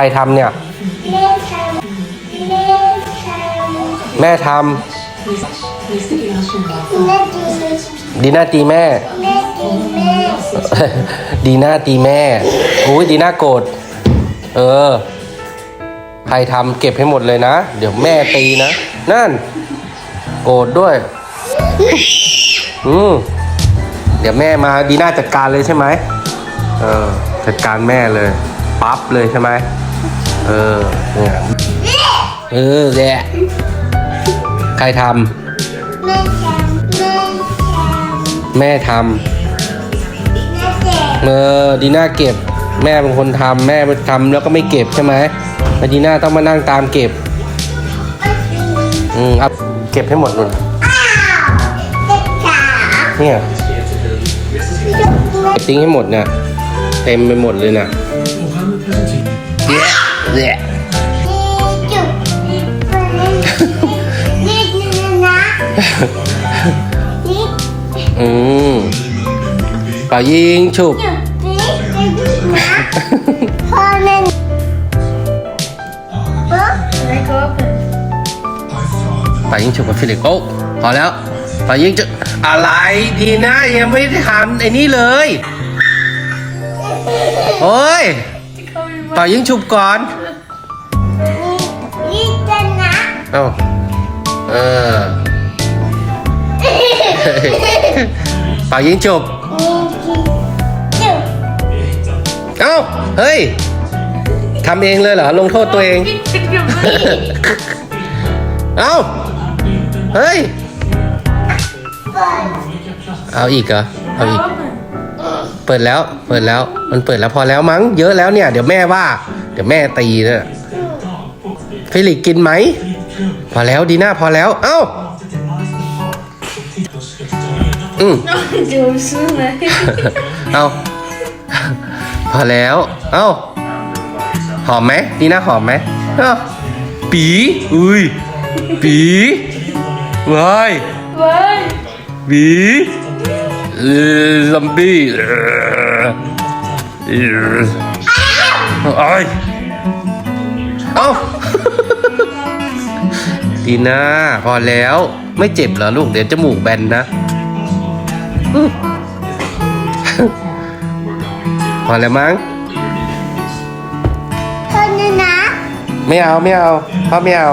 รทำเนี่ย แม่ทำแม่ทแม่ทำำแม่ดีดีน่าตีแม่ แม่ดีแม่ดีน่าตีแม่อุ้ยดีน่าโกรธเออ ใครทำเก็บให้หมดเลยนะ เดี๋ยวแม่ตีนะ นั่น โกรธด้วย อืมเดี๋ยวแม่มาดีน่าจัดการเลยใช่ไหมเออจัดการแม่เลย ปั๊บเลยใช่ไหมเออเนี่ยเออแหละใครทแม่ทำแม่ทำแม่เจ็บำแม่ทำเออดีน่าเก็บ แม่เป็นคนทำแม่ไปทำแล้วก็ไม่เก็บใช่ไหมแล้วดีน่าต้องมานั่งตามเก็บอืมเอาเก็บให้หมดนุ่นอ้าวเจ็บขาเนี่ยเก็บทิ้งให้หมดเนี่ยเต็มไปหมดเลยน่ะ แย่แย่นี่จุดนี่นี่นะนี่อืมเป่ายิงฉุบจุดนี่นะพ่อแม่เออเป่ายิงฉุบกับฟิลิปโอ้พอแล้วป่ายิงฉุบอะไรดีนะยังไม่ได้ทำไอ้นี่เลยโอ้ย เป่ายิงฉุบก่อนนี่จะนะเอ้าเออเป่ายิงฉุบนี่จุดเอ้าเฮ้ยทำเองเลยเหรอลงโทษตัวเองเอ้าเฮ้ยเอาอีกเหรอเอาอีก เปิดแล้ว เปิดแล้ว มันเปิดแล้วพอแล้วมั้ง เยอะแล้วเนี่ย เดี๋ยวแม่ว่า เดี๋ยวแม่ตีนะฟิลิกกินไหม พอแล้วดีน่าพอแล้ว เอ้า อืมจูซื้อไหมเอา พอแล้ว เอ้า หอมไหมดีน่าหอมไหมเอ้าปีอุ้ยปีเว้ยว้ยปี ซอมบี้เออเออไอ้ยเอ้าดีน่าพอแล้วไม่เจ็บเหรอลูกเดี๋ยวจมูกแบนนะอื้อพอแล้วมั้งพ่อเนี่ยนะ ไม่เอาไม่เอาพ่อไม่เอา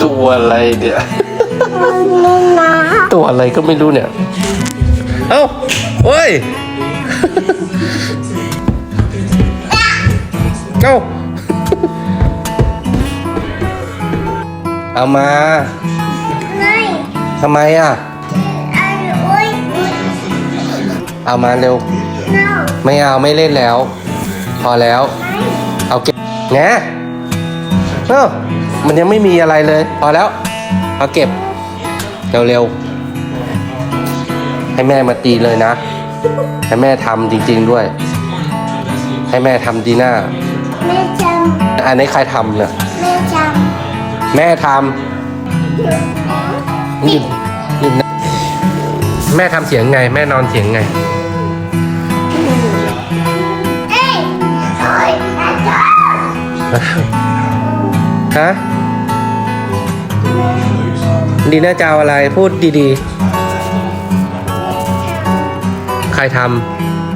ตัวอะไรเนี่ยพ่อเนี่ยนะ ตัวอะไรก็ไม่รู้เนี่ย เอ้าโอ้ย เอ้า เอามา ไม่ทำไมอะ อันอุ้ยอุ้ยเอามาเร็ว no ไม่เอาไม่เล่นแล้ว พอแล้ว เอาเก็บแงเอ้ามันยังไม่มีอะไรเลย พอแล้ว เอาเก็บ เร็วๆ ให้แม่มาตีเลยนะ ให้แม่ทำจริง ๆด้วย ให้แม่ทำดีหน้า แม่จอันนี้ใครทำเนี่ยำแม่จแม่ทำำหยุดหยุดนะแม่ทำเสียงไง แม่นอนเสียงไงเอ้ยโอ้ยแม่จฮะดีน่าจะเอาอะไรพูดดีๆ ใครทำ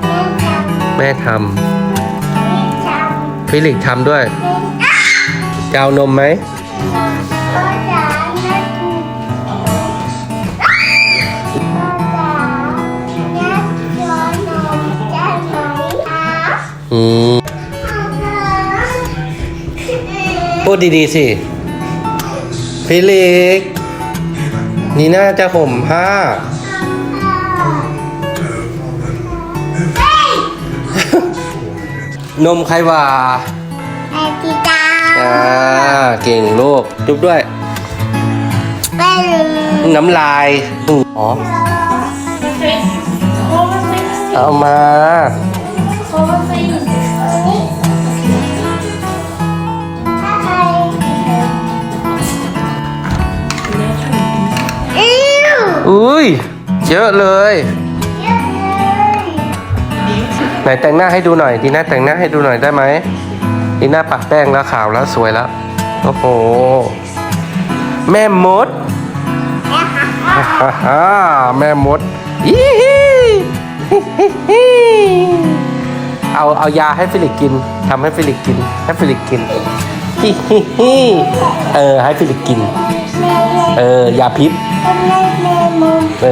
แม่จำำแม่ทแม่จำำฟิลิกทำด้วยจะเอานมไหมพ่อจ๋าแม่กูพ่อจ๋าแม่จอนมได้ไหมคะอืมพูดดีๆสิฟิลิก นี่น่าจะห่มผ้า นมใครว่าแม่ติตาอ่าเก่งลูกจุ๊บด้วยแม่ลืมน้ำลายอืมอ๋อเอามาถ้าใครอิ้วอุ้ยเยอะเลย นไหนแต่งหน้าให้ดูหน่อยดีน่าแต่งหน้าให้ดูหน่อยได้ไหมดีน่าปะแป้งแล้วขาวแล้วสวยแล้วโอ้โหแม่มดฮ่าฮ่าแม่มดอีฮีฮิฮิฮิเอาเอายาให้ฟิลิกกินทำให้ฟิลิกกินให้ฟิลิกกินฮิฮิฮิเออให้ฟิลิกกิน เออยาพิษ เอ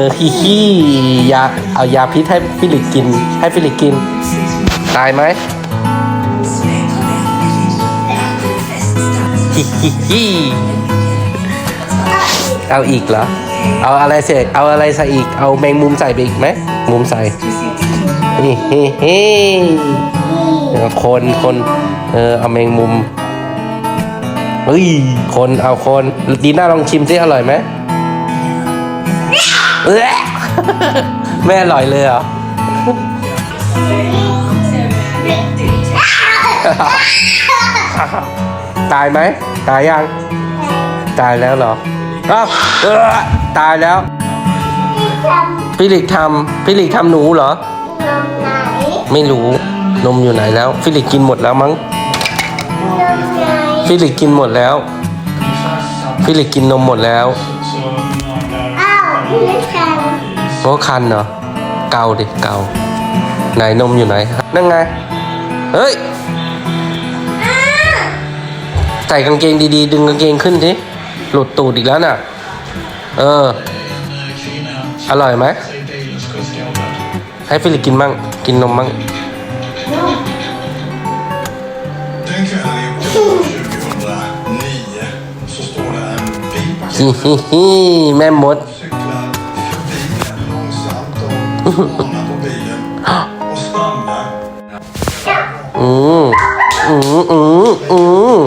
อฮิฮิยาเอายาพิษให้ฟิลิกกิน ให้ฟิลิกกิน ตายไหมฮิฮิฮิเอาอีกเหรอ เอาอะไรเสกเอาอะไรใส่อีก เอาแมงมุมใส่ไปอีกไหม มุมใส่ฮิฮิฮิเออคนคนเออเอาแมงมุม เฮ้ย คนเอาคนดีน่าลองชิมสิอร่อยไหมเอ้อแม่อร่อยเลยเหรอตายไหมตายยัง ตายแล้วเหรออ้าวเออตายแล้วที่ทฟิลิกทำฟิลิกทำหนูเหรอำนมไหนไม่รู้นมอยู่ไหนแล้ว ฟิลิกกินหมดแล้วมั้งนมไหน ฟิลิกกินหมดแล้ว ฟิลิกกินนมหมดแล้วอ้าวพี่เล็กกันเพราะคันเหรอเกาดิเกาไหนนมอยู่ไหนนั่นไงเฮ้ยใส่กางเกงดีๆ ดึงกางเกงขึ้นทีหลุดตูดอีกแล้วน่ะ เออ อร่อยไหมให้ฟิลิปกินมั่งกินนมมั่ง แม่มด cyklar förbi den långsamt och spanar på bilen och stannar. อืมอืมอืมอืม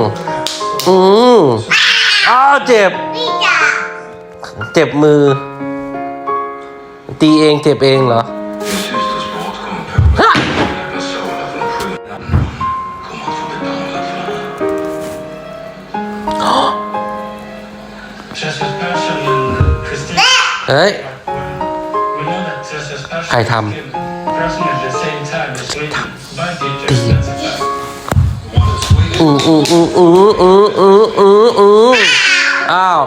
อืมอ้าวเจ็บพี่จ๋าเจ็บมือ ตีเองเจ็บเองเหรอ เฮ้ย We know that Justice Persson ใครท was killed approximately at the same time as Sweden by teachers. That's a fact. อืมอืมอืมอืมอืมอืมอืมอืมอ้าว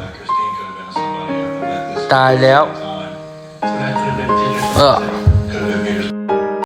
Där Kristin kunde vända sig varje över. ตายแล้ว Time. So that could have been teachers. เออ